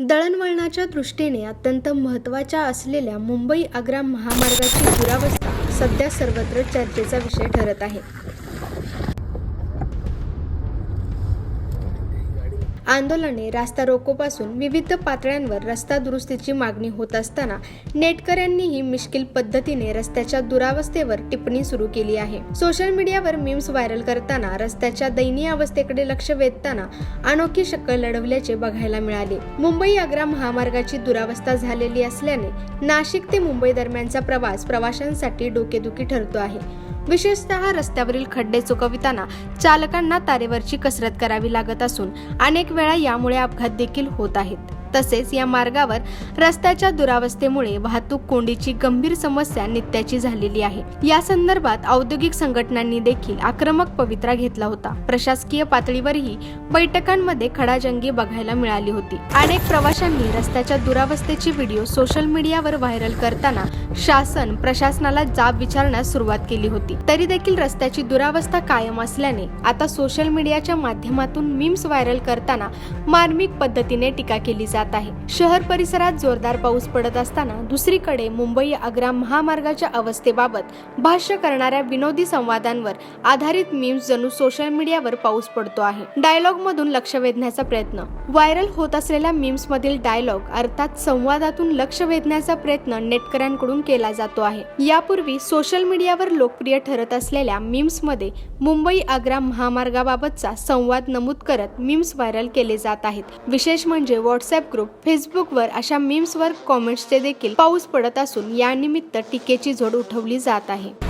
दळणवळणाच्या दृष्टीने अत्यंत महत्त्वाच्या असलेल्या मुंबई आग्रा महामार्गाची दुरावस्था सध्या सर्वत्र चर्चेचा विषय ठरत आहे. आंदोलने रास्ता रोकोपासून विविध पातळ्यांवर रस्ता दुरुस्तीची मागणी होत असताना नेटकऱ्यांनीही मिश्किल पद्धतीने रस्त्याच्या दुरावस्थेवर टिप्पणी सुरू केली आहे. सोशल मीडियावर मीम्स व्हायरल करताना रस्त्याच्या दयनीय अवस्थेकडे लक्ष वेधताना अनोखी शक्कल लढवल्याचे बघायला मिळाले. मुंबई आग्रा महामार्गाची दुरावस्था झालेली असल्याने नाशिक ते मुंबई दरम्यानचा प्रवास प्रवाशांसाठी डोकेदुखी ठरतो आहे. विशेषतः रस्त्यावरील खड्डे चुकविताना चालकांना तारेवरची कसरत करावी लागत असून अनेक वेळा यामुळे अपघात देखील होत आहेत. तसेच या मार्गावर रस्त्याच्या दुरावस्थेमुळे वाहतूक कोंडीची गंभीर समस्या नित्याची झालेली आहे. या संदर्भात औद्योगिक संघटनांनी देखील आक्रमक पवित्रा घेतला होता. प्रशासकीय पातळीवरही बैठकांमध्ये खडाजंगी बघायला मिळाली होती. अनेक प्रवाशांनी रस्त्याच्या दुरावस्थेची व्हिडिओ सोशल मीडियावर व्हायरल करताना शासन प्रशासनाला जाब विचारण्यास सुरुवात केली होती. तरी देखील रस्त्याची दुरावस्था कायम असल्याने आता सोशल मीडियाच्या माध्यमातून मीम्स व्हायरल करताना मार्मिक पद्धतीने टीका केली जाते आहे. शहर परिसरात जोरदार पाऊस पडत असताना दुसरीकडे मुंबई आग्रा महामार्गाच्या अवस्थेबाबत भाष्य करणाऱ्या विनोदी संवादांवर आधारित मीम्स जणू सोशल मीडियावर पाऊस पडतो आहे. डायलॉग मधून लक्ष वेधण्याचा प्रयत्न. व्हायरल होत असलेल्या मीम्स मधील डायलॉग अर्थात संवादातून लक्ष वेधण्याचा प्रयत्न नेटकऱ्यांकडून केला जातो आहे. यापूर्वी सोशल मीडियावर लोकप्रिय ठरत असलेल्या मीम्समध्ये मुंबई आग्रा महामार्गाबाबतचा संवाद नमूद करत मीम्स व्हायरल केले जात आहेत. विशेष म्हणजे व्हॉट्सअप ग्रुप फेसबुकवर अशा मीम्सवर कॉमेंट्सचे देखील पाऊस पडत असून यानिमित्त टीकेची झोड उठवली जात आहे.